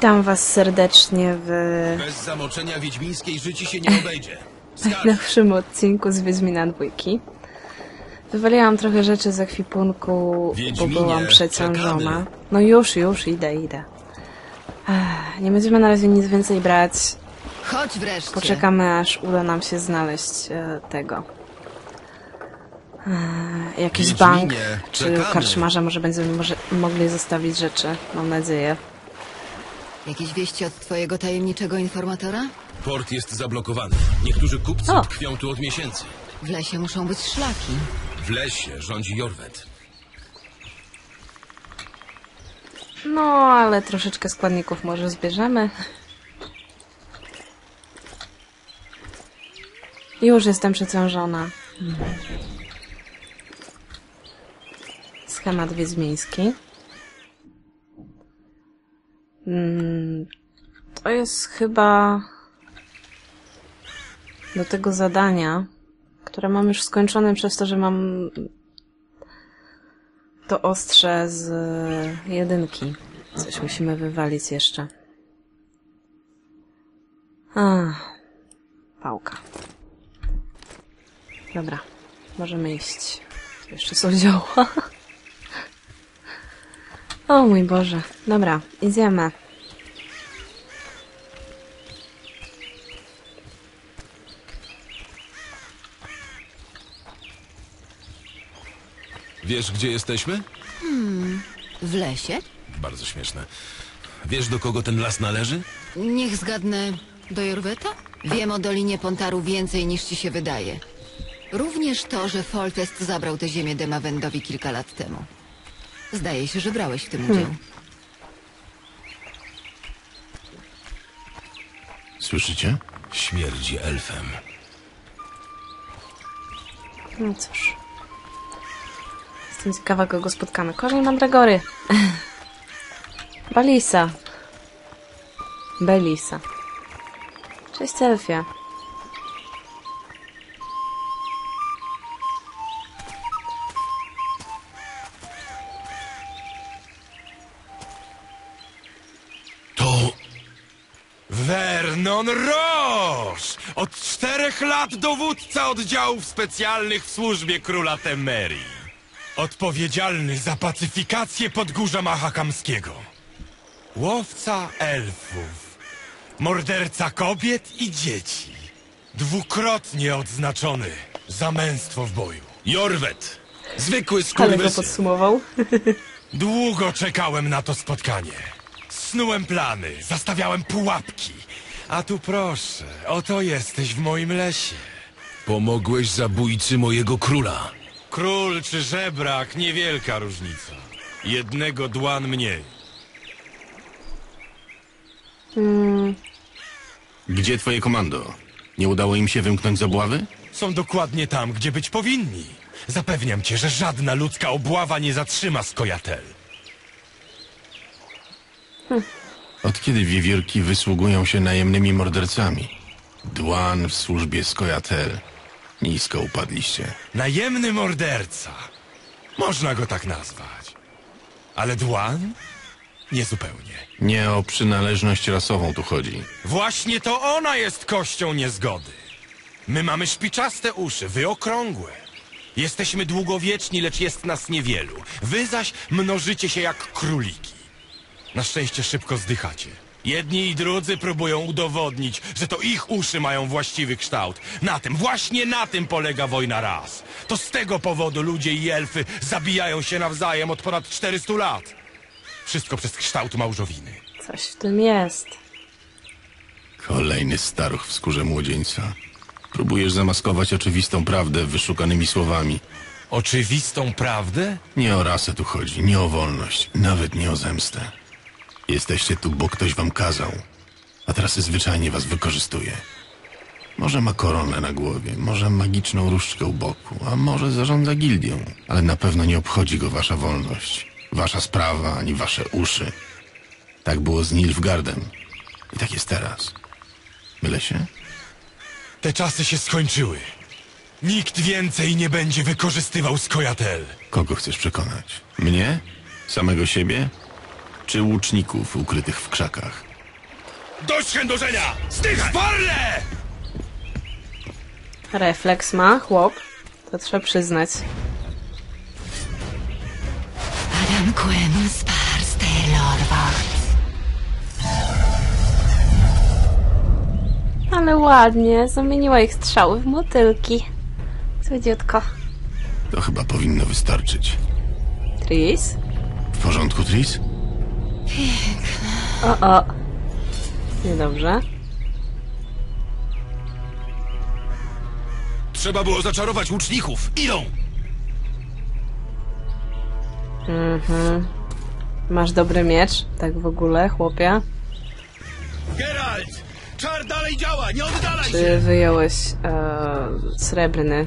Witam Was serdecznie w Bez zamoczenia wiedźmińskiej życi się nie obejdzie. Najnowszym odcinku z Wiedźmina Dwójki. Wywaliłam trochę rzeczy z ekwipunku, bo Wiedźminie, byłam przeciążona. czekamy. No już, już, idę, idę. Ech, nie będziemy na razie nic więcej brać. Chodź wreszcie. Poczekamy, aż uda nam się znaleźć e, tego. E, jakiś Wiedźminie, bank, czy czekamy. karczmarza, może będziemy może, mogli zostawić rzeczy, mam nadzieję. Jakieś wieści od twojego tajemniczego informatora? Port jest zablokowany. Niektórzy kupcy O. tkwią tu od miesięcy. W lesie muszą być szlaki. W lesie rządzi Jorwet. No, ale troszeczkę składników może zbierzemy. Już jestem przeciążona. Schemat wiedźmiński. Mm, To jest chyba do tego zadania, które mam już skończone przez to, że mam to ostrze z jedynki. Coś musimy wywalić jeszcze. A, pałka. Dobra, możemy iść. Tu jeszcze są zioła. O mój Boże. Dobra, idziemy. Wiesz, gdzie jesteśmy? W lesie? Bardzo śmieszne. Wiesz, do kogo ten las należy? Niech zgadnę. Do Jorweta? Wiem o Dolinie Pontaru więcej niż ci się wydaje. Również to, że Foltest zabrał tę ziemię Demawendowi kilka lat temu. Zdaje się, że brałeś w tym udział. Słyszycie? Śmierdzi elfem. No cóż. Jestem ciekawa, kogo spotkamy. Korzeń Mandragory. Balisa. Belisa. Cześć, Elfia. Czterech lat dowódca oddziałów specjalnych w służbie króla Temerii. Odpowiedzialny za pacyfikację podgórza Mahakamskiego. Łowca elfów. Morderca kobiet i dzieci. Dwukrotnie odznaczony za męstwo w boju. Jorwet! Zwykły Ale go podsumował. Długo czekałem na to spotkanie. Snułem plany, zastawiałem pułapki. A tu proszę, oto jesteś w moim lesie. Pomogłeś zabójcy mojego króla. Król czy żebrak, niewielka różnica. Jednego dłan mniej. Gdzie twoje komando? Nie udało im się wymknąć z obławy? Są dokładnie tam, gdzie być powinni. Zapewniam cię, że żadna ludzka obława nie zatrzyma Skojatel. Od kiedy wiewiórki wysługują się najemnymi mordercami? Dłan w służbie Skojatel. Nisko upadliście. Najemny morderca. Można go tak nazwać. Ale dłan? Niezupełnie. Nie o przynależność rasową tu chodzi. Właśnie to ona jest kością niezgody. My mamy szpiczaste uszy, wy okrągłe. Jesteśmy długowieczni, lecz jest nas niewielu. Wy zaś mnożycie się jak króliki. Na szczęście szybko zdychacie. Jedni i drudzy próbują udowodnić, że to ich uszy mają właściwy kształt. Na tym, właśnie na tym polega wojna ras. To z tego powodu ludzie i elfy zabijają się nawzajem od ponad 400 lat. Wszystko przez kształt małżowiny. Coś w tym jest. Kolejny staruch w skórze młodzieńca. Próbujesz zamaskować oczywistą prawdę wyszukanymi słowami. Oczywistą prawdę? Nie o rasę tu chodzi, nie o wolność, nawet nie o zemstę. Jesteście tu, bo ktoś wam kazał, a teraz zwyczajnie was wykorzystuje. Może ma koronę na głowie, może magiczną różdżkę u boku, a może zarządza gildią, ale na pewno nie obchodzi go wasza wolność, wasza sprawa, ani wasze uszy. Tak było z Nilfgaardem i tak jest teraz. Mylę się? Te czasy się skończyły. Nikt więcej nie będzie wykorzystywał Skojatel. Kogo chcesz przekonać? Mnie? Samego siebie? Czy łuczników ukrytych w krzakach. Dość chędożenia! Zdychaj! Sparle! Refleks ma, chłop. To trzeba przyznać. Adam Quem spars Taylorwart. Ale ładnie, zamieniła ich strzały w motylki. Słodziutko. To chyba powinno wystarczyć. Tris? W porządku, Tris? O, o. Niedobrze. Trzeba było zaczarować łuczników. Idą! Masz dobry miecz, tak w ogóle, chłopie. Geralt! Czar dalej działa! Nie oddalaj się! Czy wyjąłeś e, srebrny?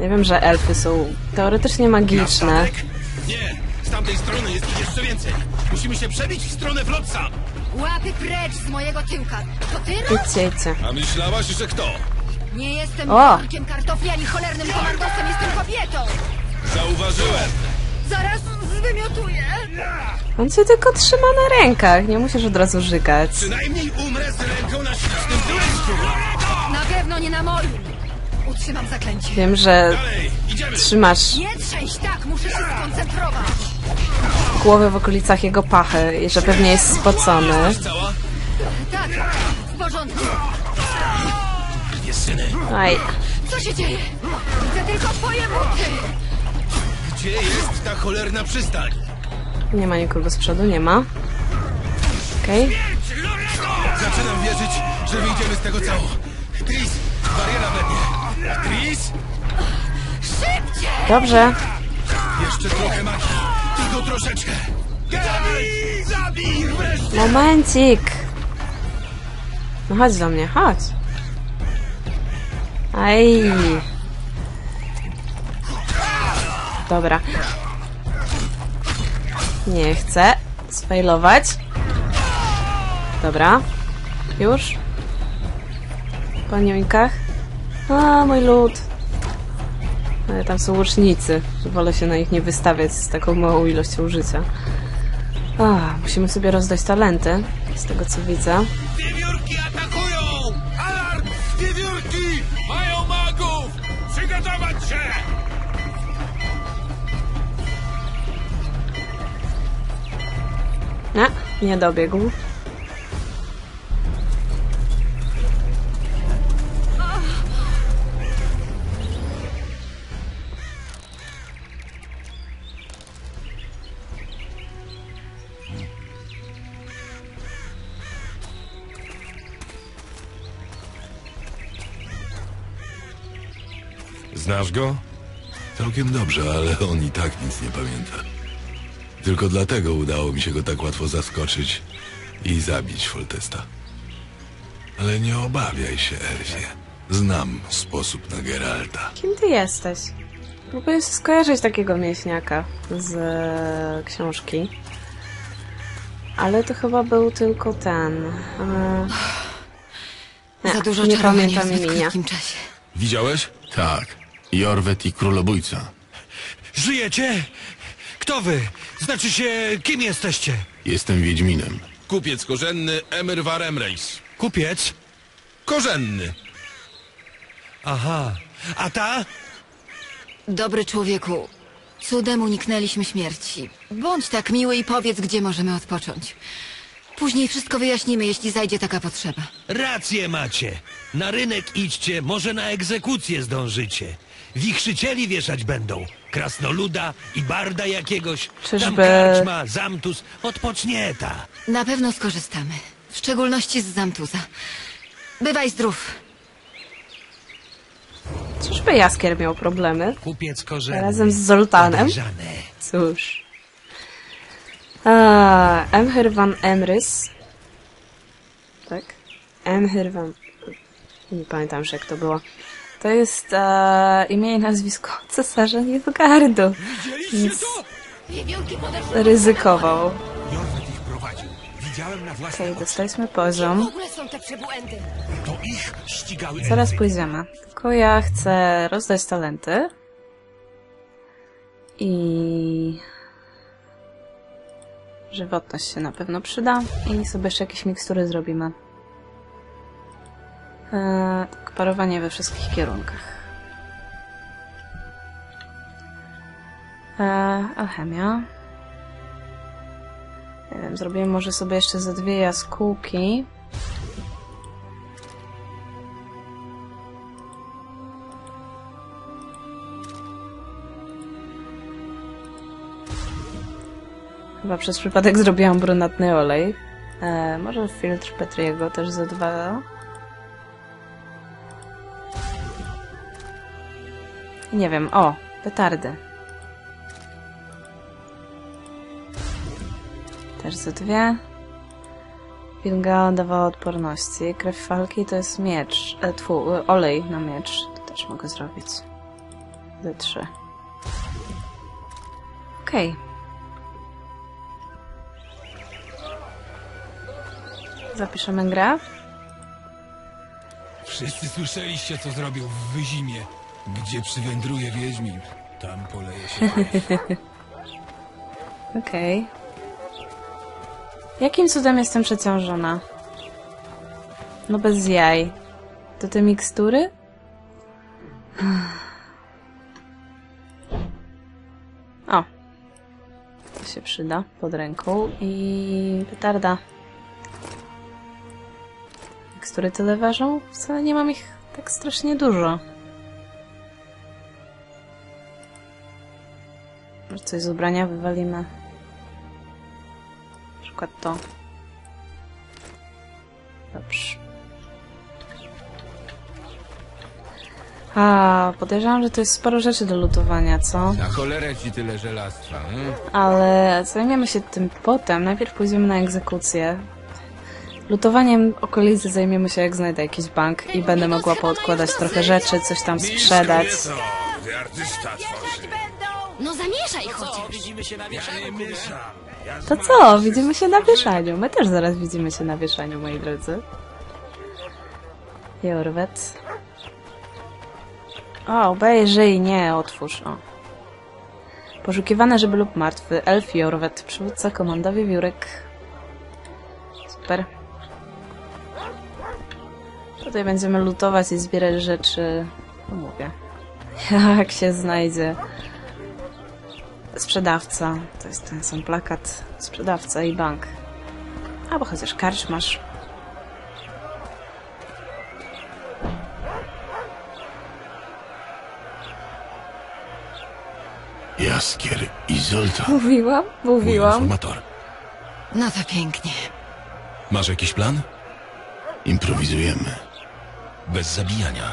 Ja wiem, że elfy są teoretycznie magiczne. Nie! Z tamtej strony jest ich jeszcze więcej. Musimy się przebić w stronę Flotsa. Łapy precz z mojego tyłka. To ty, Ro? Idźcie, idźcie. A myślałaś, że kto? Nie jestem O! wielkiem kartofli ani cholernym komandosem, jestem kobietą. Zauważyłem. Zaraz zwymiotuję. On cię tylko trzyma na rękach, nie musisz od razu żygać. Przynajmniej umrę z ręką na ślicznym tyłeczku. Na pewno nie na moim. Utrzymam zaklęcie. Wiem, że Dalej, idziemy! trzymasz Nie trzęść tak, muszę się skoncentrować. Głowę w okolicach jego pachy i że pewnie jest spocony. Tak, w porządku. Aj, Co się dzieje? Widzę tylko twoje buty. Gdzie jest ta cholerna przystań? nie ma nikogo z przodu, nie ma. Okej. Zaczynam wierzyć, że wyjdziemy z tego cało. Tris, bariera we mnie. Tris, Szybciej! Dobrze. jeszcze trochę magii. Tylko troszeczkę. Zabij! Zabij wreszcie! Momencik. No chodź do mnie, chodź. Aj. Dobra. Nie chcę sfailować. Dobra. Już? Po niońkach? A, mój lud. Ale tam są łucznicy. Wolę się na nich nie wystawiać z taką małą ilością życia. A, musimy sobie rozdać talenty, z tego co widzę. Wiewiórki atakują! Alarm! Wiewiórki! Mają magów! Przygotować się! Nie, nie dobiegł. Znasz go? Całkiem dobrze, ale on i tak nic nie pamięta. Tylko dlatego udało mi się go tak łatwo zaskoczyć i zabić Foltesta. Ale nie obawiaj się, Elfie. Znam sposób na Geralta. Kim ty jesteś? Próbuję się skojarzyć takiego mięśniaka z e, książki. Ale to chyba był tylko ten. E, nie, Za dużo nie pamiętam w imienia. krótkim czasie. Widziałeś? Tak. Jorwet i królobójca. Żyjecie? Kto wy? Znaczy się, kim jesteście? Jestem Wiedźminem. Kupiec korzenny Emir Varemreis. Kupiec? Korzenny. Aha. A ta? Dobry człowieku, cudem uniknęliśmy śmierci. Bądź tak miły i powiedz, gdzie możemy odpocząć. Później wszystko wyjaśnimy, jeśli zajdzie taka potrzeba. Rację macie. Na rynek idźcie, może na egzekucję zdążycie. Wichrzycieli wieszać będą. Krasnoluda i barda jakiegoś. Tam Czyżby- karczma, zamtus. Odpocznie ta. Na pewno skorzystamy. W szczególności z Zamtuza. Bywaj zdrów. Czyżby Jaskier miał problemy? Kupiec korzenny. Razem z Zoltanem? Podejrzane. Cóż. A, Emhyr van Emrys. Tak? Emhyr van... Nie pamiętam już jak to było. To jest e, imię i nazwisko cesarza Nilfgaardu. Więc ryzykował. Okej, dostaliśmy poziom. Zaraz pójdziemy. Tylko ja chcę rozdać talenty. I... Żywotność się na pewno przyda i sobie jeszcze jakieś mikstury zrobimy. Eee, tak, parowanie we wszystkich kierunkach. Eee, alchemia. Nie wiem, zrobimy może sobie jeszcze ze dwie jaskółki. Chyba przez przypadek zrobiłam brunatny olej. E, może filtr Petriego też ze dwa. Nie wiem, o, petardy. Też ze dwie. Wilga dawała odporności. Krew falki to jest miecz. E, tfu, e, olej na miecz. To też mogę zrobić. Ze trzy. Okej. Zapiszemy grę. Wszyscy słyszeliście, co zrobił w Wyzimie. Gdzie przywędruje Wiedźmin, tam poleje się. Okej. Jakim cudem jestem przeciążona? No bez jaj. To te mikstury? O. To się przyda pod ręką. I petarda. Mikstury tyle ważą? Wcale nie mam ich tak strasznie dużo. Może coś z ubrania wywalimy. Na przykład to. Dobrze. A, podejrzewam, że to jest sporo rzeczy do lutowania, co? Na cholerę ci tyle żelastwa, hmm? Ale zajmiemy się tym potem. Najpierw pójdziemy na egzekucję. Lutowaniem okolicy zajmiemy się, jak znajdę jakiś bank i będę mogła poodkładać trochę rzeczy, coś tam sprzedać. No zamieszaj chociaż. To co? Widzimy się na wieszaniu. My też zaraz widzimy się na wieszaniu, moi drodzy. Jorwet. O, obejrzyj, nie, otwórz, o. Poszukiwane, żeby lub martwy. Elf Jorwet, przywódca komandowy wiórek. Super. Tutaj będziemy lutować i zbierać rzeczy. No mówię. Jak się znajdzie sprzedawca. To jest ten sam plakat. Sprzedawca i bank. Albo chociaż karczmasz. Jaskier i Zoltan. Mówiłam, Mój mówiłam. informator. No to pięknie. Masz jakiś plan? Improwizujemy. Bez zabijania.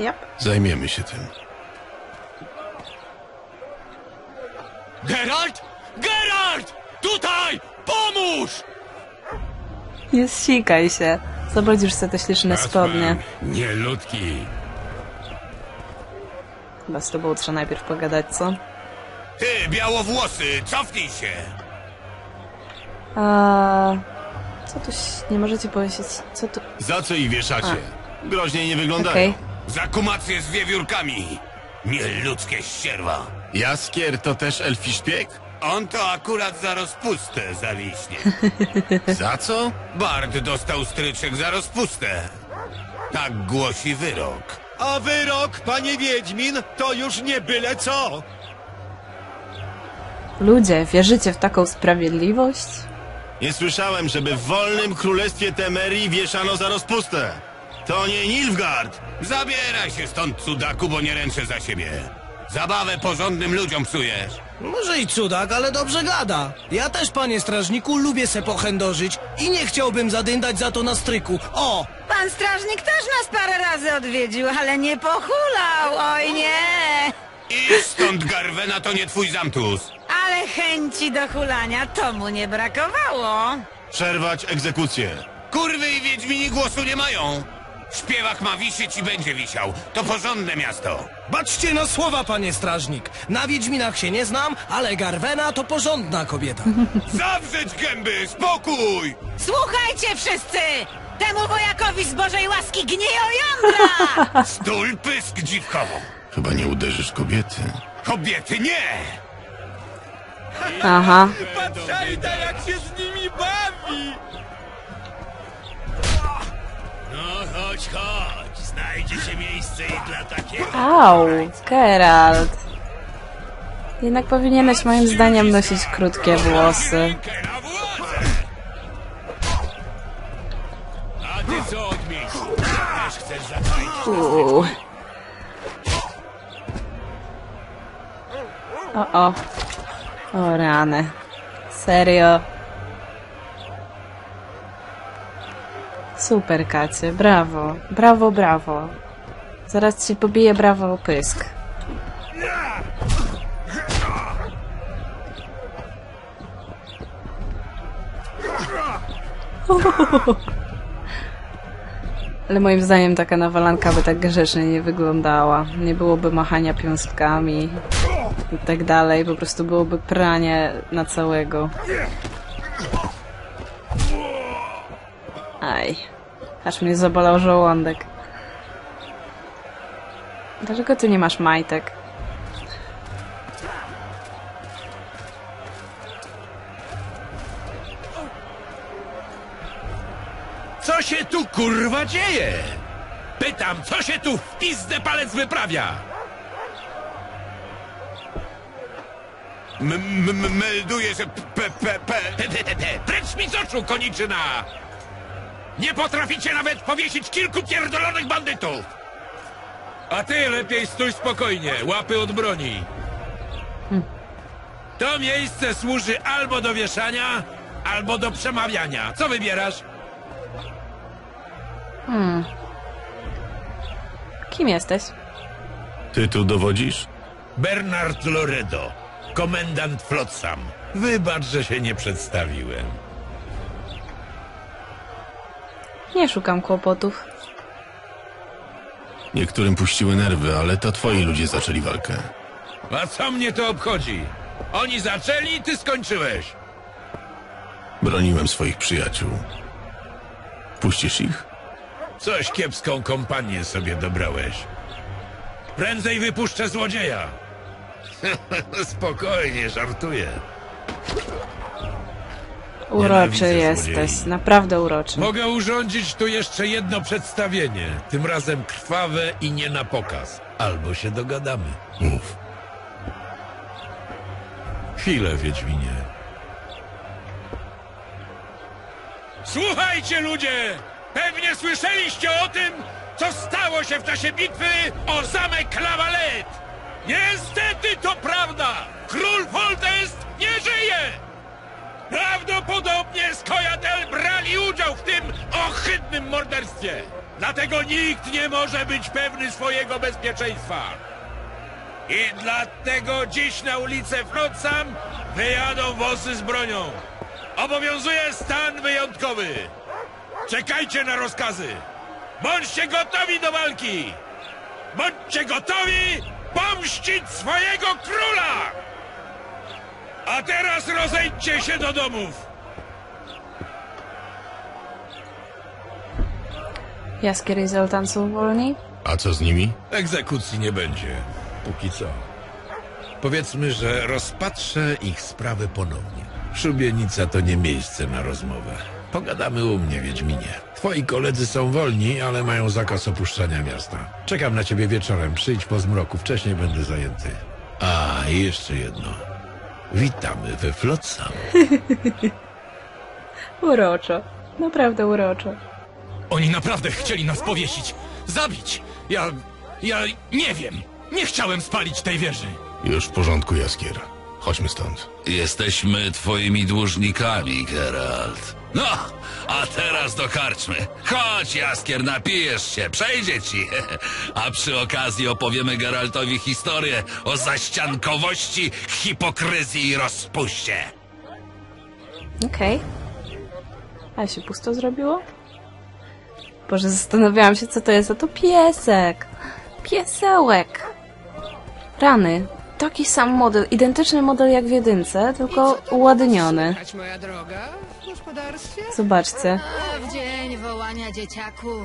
Yep. Zajmiemy się tym. Geralt? Geralt! Tutaj! Pomóż! Nie sikaj się. Już sobie te śliczne spodnie. Nie ludki. Chyba z tobą trzeba najpierw pogadać, co? Ty, białowłosy, cofnij się! A... Co tu... Nie możecie powiedzieć... Co tu... Za co ich wieszacie? Groźnie nie wyglądają. Okej. Za kumację z wiewiórkami! Nieludzkie ścierwa! Jaskier to też elfi szpieg? On to akurat za rozpustę zawiśnie. Za co? Bard dostał stryczek za rozpustę. Tak głosi wyrok. A wyrok, panie Wiedźmin, to już nie byle co. Ludzie, wierzycie w taką sprawiedliwość? Nie słyszałem, żeby w wolnym królestwie Temerii wieszano za rozpustę. To nie Nilfgaard. Zabieraj się stąd, cudaku, bo nie ręczę za siebie. Zabawę porządnym ludziom psujesz. Może i cudak, ale dobrze gada. Ja też, panie strażniku, lubię se pochędożyć i nie chciałbym zadyndać za to na stryku. O! Pan strażnik też nas parę razy odwiedził, ale nie pochulał, oj nie! Idź stąd, Garwena, to nie twój zamtus. Ale chęci do hulania to mu nie brakowało. Przerwać egzekucję. Kurwy i wiedźmini głosu nie mają. Śpiewak ma wisieć i będzie wisiał. To porządne miasto. Baczcie na słowa, panie strażnik. Na Wiedźminach się nie znam, ale Garwena to porządna kobieta. Zawrzeć gęby, spokój! Słuchajcie wszyscy! Temu wojakowi z Bożej łaski gnieją jądra! Stul pysk dziwkowo. Chyba nie uderzysz kobiety. Kobiety nie! Aha. Patrzajcie, jak się z nimi bawi! No chodź, chodź. Znajdzie się miejsce i dla takiego. Au, Geralt. Jednak powinieneś moim zdaniem nosić krótkie włosy. A ty co odmienisz? Też chcesz? Uuu. O, o. O rany. Serio. Super, Kacie. Brawo. Brawo, brawo. Zaraz ci pobiję brawo pysk. Ale moim zdaniem taka nawalanka by tak grzecznie nie wyglądała. Nie byłoby machania piąstkami i tak dalej. Po prostu byłoby pranie na całego. Aj. Aż mnie zabolał żołądek. Dlaczego tu nie masz majtek? Co się tu kurwa dzieje? Pytam, co się tu w pizdę palec wyprawia? M m melduję, że p p p pe. Precz mi z oczu, koniczyna! Nie potraficie nawet powiesić kilku pierdolonych bandytów! A ty lepiej stój spokojnie, łapy od broni. To miejsce służy albo do wieszania, albo do przemawiania. Co wybierasz? Hmm. Kim jesteś? Ty tu dowodzisz? Bernard Loredo, komendant Flotsam. Wybacz, że się nie przedstawiłem. Nie szukam kłopotów. Niektórym puściły nerwy, ale to twoi ludzie zaczęli walkę. A co mnie to obchodzi? Oni zaczęli, ty skończyłeś. Broniłem swoich przyjaciół. Puścisz ich? Coś kiepską kompanię sobie dobrałeś. Prędzej wypuszczę złodzieja. Spokojnie, żartuję. Uroczy jesteś. złodziei. Naprawdę uroczy. Mogę urządzić tu jeszcze jedno przedstawienie. Tym razem krwawe i nie na pokaz. Albo się dogadamy. Mów. Chwilę, Wiedźminie. Słuchajcie, ludzie! Pewnie słyszeliście o tym, co stało się w czasie bitwy o zamek Lawalet! Niestety to prawda! Król Foltest nie żyje! Prawdopodobnie Skojatel brali udział w tym ohydnym morderstwie! Dlatego nikt nie może być pewny swojego bezpieczeństwa! I dlatego dziś na ulicę Flotsam wyjadą wozy z bronią. Obowiązuje stan wyjątkowy. Czekajcie na rozkazy. Bądźcie gotowi do walki. Bądźcie gotowi pomścić swojego króla. A teraz rozejdźcie się do domów. Jaskier i Zoltan są wolni? A co z nimi? Egzekucji nie będzie. Póki co. Powiedzmy, że rozpatrzę ich sprawę ponownie. Szubienica to nie miejsce na rozmowę. Pogadamy u mnie, Wiedźminie. Twoi koledzy są wolni, ale mają zakaz opuszczania miasta. Czekam na ciebie wieczorem. Przyjdź po zmroku. Wcześniej będę zajęty. A, i jeszcze jedno. Witamy we Flotsam. Uroczo. Naprawdę uroczo. Oni naprawdę chcieli nas powiesić, zabić. Ja, ja nie wiem. Nie chciałem spalić tej wieży. Już w porządku, Jaskier. Chodźmy stąd. Jesteśmy twoimi dłużnikami, Geralt. No, a teraz do karczmy. Chodź, Jaskier, napijesz się, przejdzie ci. A przy okazji opowiemy Geraltowi historię o zaściankowości, hipokryzji i rozpuście. Okej. A się pusto zrobiło? Boże, zastanawiałam się, co to jest, a to piesek. Piesełek. Rany. Taki sam model, identyczny model jak w jedynce, tylko gospodarstwie? Zobaczcie.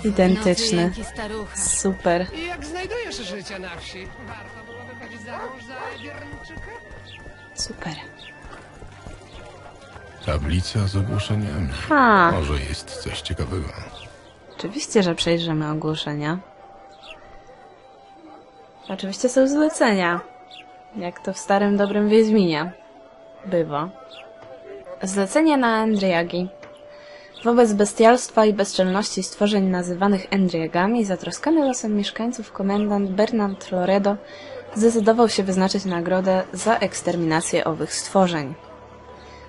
Identyczny. Super. I jak znajdujesz życie na wsi? Warto byłoby być za mąż za Biernyczyka? Super. Tablica z ogłoszeniami. Ha. Może jest coś ciekawego. Oczywiście, że przejrzymy ogłoszenia. Oczywiście są zlecenia. Jak to w starym dobrym Wiedźminie. Bywa. Zlecenie na Endriagi. Wobec bestialstwa i bezczelności stworzeń nazywanych Endriagami, zatroskany losem mieszkańców komendant Bernard Loredo zdecydował się wyznaczyć nagrodę za eksterminację owych stworzeń.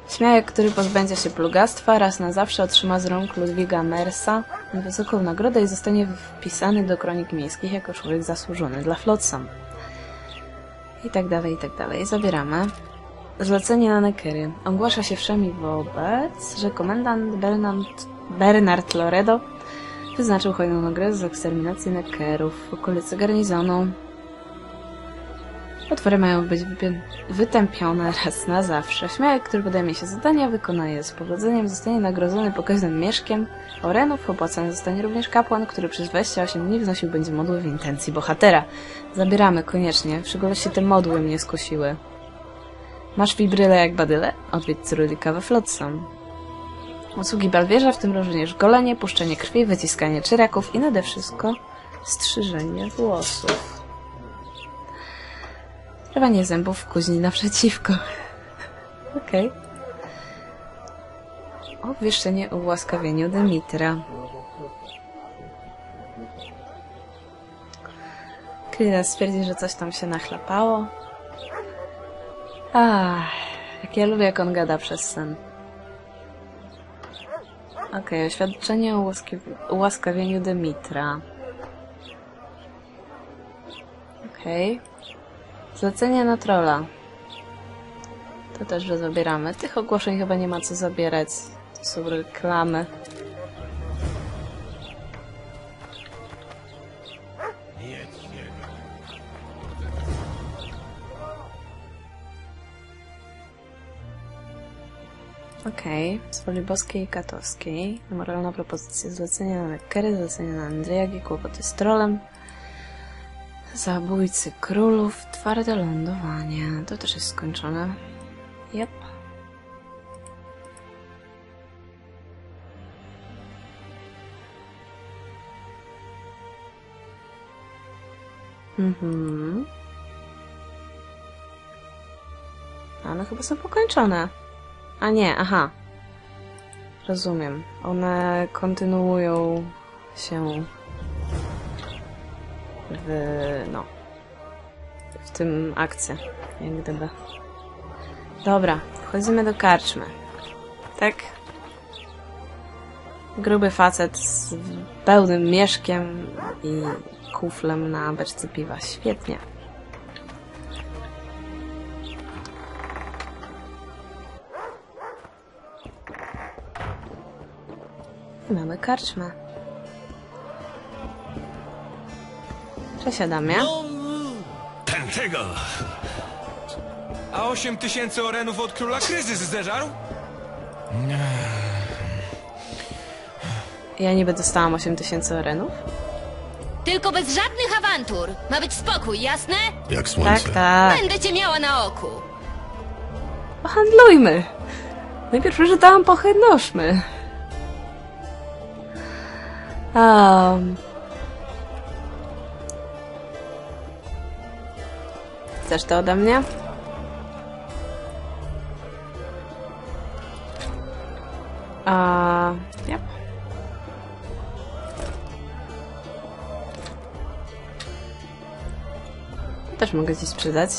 Śmiałek, który pozbędzie się plugastwa, raz na zawsze otrzyma z rąk Ludwiga Mersa wysoką nagrodę i zostanie wpisany do kronik miejskich jako człowiek zasłużony dla Flotsam. I tak dalej, i tak dalej. Zabieramy. Zlecenie na Nekery. Ogłasza się wszemi wobec, że komendant Bernard, Bernard Loredo wyznaczył hojną nagrodę za eksterminację Nekerów w okolicy garnizonu. Potwory mają być wytępione raz na zawsze. Śmiałek, który podejmie się zadania, wykona je z powodzeniem, zostanie nagrodzony pokaźnym mieszkiem orenów. Opłacony zostanie również kapłan, który przez 28 dni wnosił będzie modły w intencji bohatera. Zabieramy koniecznie, w szczególności te modły mnie skusiły. Masz wibryle jak badyle? Odwiedź Cyrulika we Flotsam. Usługi balwierza, w tym również golenie, puszczenie krwi, wyciskanie czyraków i nade wszystko strzyżenie włosów. Rwanie zębów kuźni naprzeciwko. Okej. Okay. Obwieszczenie o ułaskawieniu Demitra. Kryla stwierdzi, że coś tam się nachlapało. Ach, jak ja lubię, jak on gada przez sen. Okej, okay, oświadczenie o ułaskawi- ułaskawieniu Demitra. Okej. Okay. Zlecenie na trolla. To też, że zabieramy. Tych ogłoszeń chyba nie ma co zabierać. To są reklamy. Okej, okay. z woli boskiej i katowskiej. Moralna propozycja zlecenia na Kery, zlecenia na Andrzejagi, kłopoty z trolem. Zabójcy królów, twarde lądowanie. To też jest skończone. Yep. Mhm. One chyba są pokończone. A nie, aha. Rozumiem. One kontynuują się w, no, w tym akcie, jak gdyby. Dobra, wchodzimy do karczmy. Tak? Gruby facet z pełnym mieszkiem i kuflem na beczce piwa. Świetnie. Mamy karczmę. Cześć Adamie. Ten tego! A osiem tysięcy orenów od króla kryzys zderzarł? Ja niby dostałam 8000 orenów? Tylko bez żadnych awantur. Ma być spokój, jasne? Jak słońce. Tak, tak. Będę cię miała na oku. Pohandlujmy. Najpierw przeczytałam pochydnoszmy. Um. Chcesz to ode mnie? A. Też mogę ci sprzedać.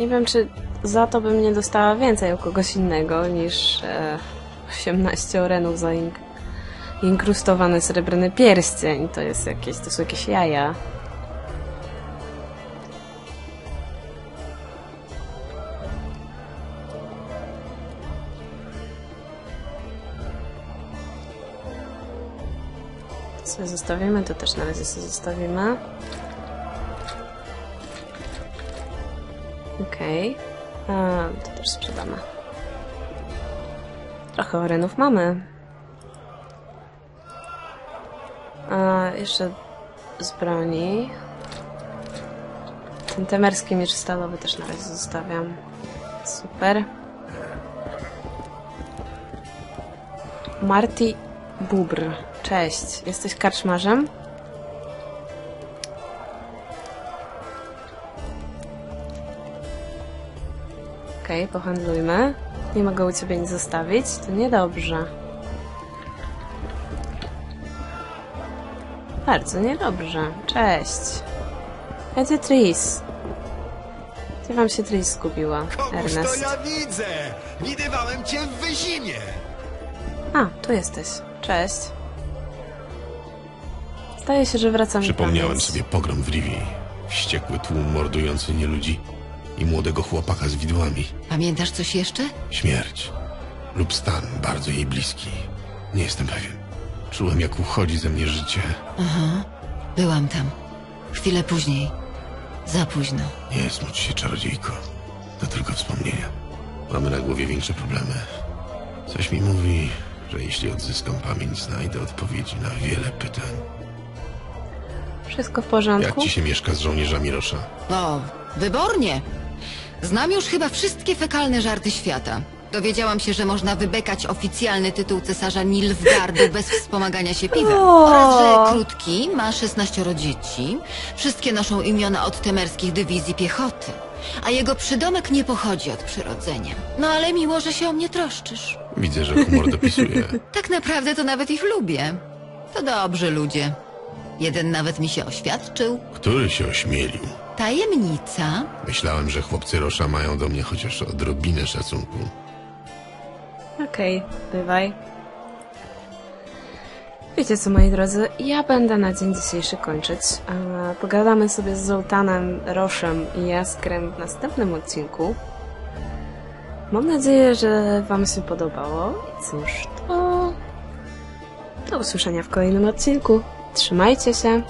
Nie wiem, czy za to bym nie dostała więcej u kogoś innego niż e, 18 orenów za ink inkrustowany srebrny pierścień. To jest jakieś, to są jakieś jaja. Sobie zostawimy, to też na razie sobie zostawimy. Okej. Okay. To też sprzedamy. Trochę orenów mamy. A jeszcze z broni. Ten temerski miecz stalowy też na razie zostawiam. Super. Marty Bubr. Cześć. Jesteś karczmarzem? Okej, pohandlujmy. Nie mogę u ciebie nic zostawić. To niedobrze. Bardzo niedobrze. Cześć. Gdzie Tris? Gdzie wam się Tris zgubiła, to Ernest? ja widzę! Widywałem cię w wyzimie! A, tu jesteś. Cześć. Zdaje się, że wracam Przypomniałem sobie pogrom w Rivi. Wściekły tłum mordujący nieludzi i młodego chłopaka z widłami. Pamiętasz coś jeszcze? Śmierć lub stan bardzo jej bliski. Nie jestem pewien. Czułem, jak uchodzi ze mnie życie. Aha, byłam tam. Chwilę później. Za późno. Nie smuć się, czarodziejko. To tylko wspomnienia. Mamy na głowie większe problemy. Coś mi mówi, że jeśli odzyskam pamięć, znajdę odpowiedzi na wiele pytań. Wszystko w Jak porządku? ci się mieszka z żołnierzami Rosza? No, wybornie. Znam już chyba wszystkie fekalne żarty świata. Dowiedziałam się, że można wybekać oficjalny tytuł cesarza Nilfgardu bez wspomagania się piwem. O! Oraz, że Krótki ma 16 dzieci. Wszystkie noszą imiona od temerskich dywizji piechoty. A jego przydomek nie pochodzi od przyrodzenia. No ale miło, że się o mnie troszczysz. Widzę, że humor dopisuje. Tak naprawdę to nawet ich lubię. To dobrzy ludzie. Jeden nawet mi się oświadczył. Który się ośmielił? Tajemnica. Myślałem, że chłopcy Rosza mają do mnie chociaż odrobinę szacunku. Okej, bywaj. Wiecie co, moi drodzy, ja będę na dzień dzisiejszy kończyć. A Pogadamy sobie z Zoltanem, Roszem i Jaskrem w następnym odcinku. Mam nadzieję, że Wam się podobało. I cóż, to do usłyszenia w kolejnym odcinku. Trzymajcie się.